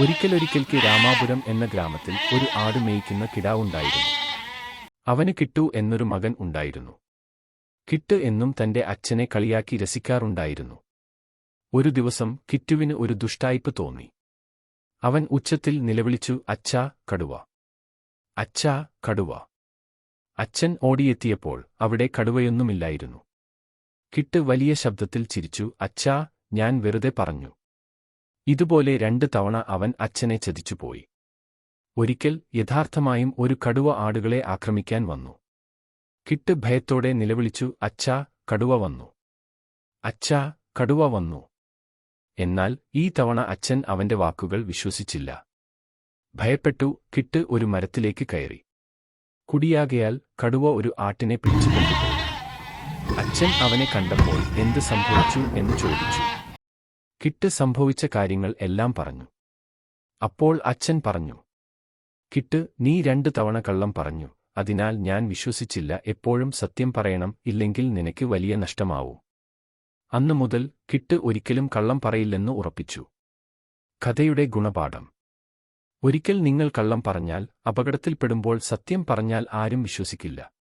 ഒരിക്കലൊരിക്കൽക്ക് രാമാപുരം എന്ന ഗ്രാമത്തിൽ ഒരു ആട് മേയ്ക്കുന്ന കിടാവുണ്ടായിരുന്നു അവന് കിട്ടു എന്നൊരു മകൻ ഉണ്ടായിരുന്നു. കിട്ട് എന്നും തന്റെ അച്ഛനെ കളിയാക്കി രസിക്കാറുണ്ടായിരുന്നു. ഒരു ദിവസം കിറ്റുവിന് ഒരു ദുഷ്ടായ്പ് തോന്നി. അവൻ ഉച്ചത്തിൽ നിലവിളിച്ചു അച്ഛാ കടുവ. അച്ഛാ കടുവ. അച്ഛൻ ഓടിയെത്തിയപ്പോൾ അവിടെ കടുവയൊന്നുമില്ലായിരുന്നു. കിട്ട് വലിയ ശബ്ദത്തിൽ ചിരിച്ചു അച്ഛാ ഞാൻ വെറുതെ പറഞ്ഞു. ഇതുപോലെ രണ്ട് തവണ അവൻ അച്ഛനെ ചതിച്ചുപോയി. ഒരിക്കൽ യഥാർത്ഥമായും ഒരു കടുവ ആടുകളെ ആക്രമിക്കാൻ വന്നു. കിട്ട് ഭയത്തോടെ നിലവിളിച്ചു അച്ഛാ കടുവ വന്നു. അച്ഛാ കടുവ വന്നു. എന്നാൽ ഈ തവണ അച്ഛൻ അവന്റെ വാക്കുകൾ വിശ്വസിച്ചില്ല. ഭയപ്പെട്ടു കിട്ട് ഒരു മരത്തിലേക്ക് കയറി. കുടിയാകയാൽ കടുവ ഒരു ആട്ടിനെ പിടിച്ചു അച്ഛൻ അവനെ കണ്ടപ്പോൾ എന്ത് സംഭവിച്ചു എന്ന് ചോദിച്ചു. കിട്ട് സംഭവിച്ച കാര്യങ്ങൾ എല്ലാം പറഞ്ഞു. അപ്പോൾ അച്ഛൻ പറഞ്ഞു കിട്ട് നീ രണ്ടു തവണ കള്ളം പറഞ്ഞു. അതിനാൽ ഞാൻ വിശ്വസിച്ചില്ല. എപ്പോഴും സത്യം പറയണം. ഇല്ലെങ്കിൽ നിനക്ക് വലിയ നഷ്ടമാവും. അന്നു മുതൽ കിട്ട് ഒരിക്കലും കള്ളം പറയില്ലെന്ന് ഉറപ്പിച്ചു. കഥയുടെ ഗുണപാഠം. ഒരിക്കൽ നിങ്ങൾ കള്ളം പറഞ്ഞാൽ അപകടത്തിൽപ്പെടുമ്പോൾ സത്യം പറഞ്ഞാൽ ആരും വിശ്വസിക്കില്ല.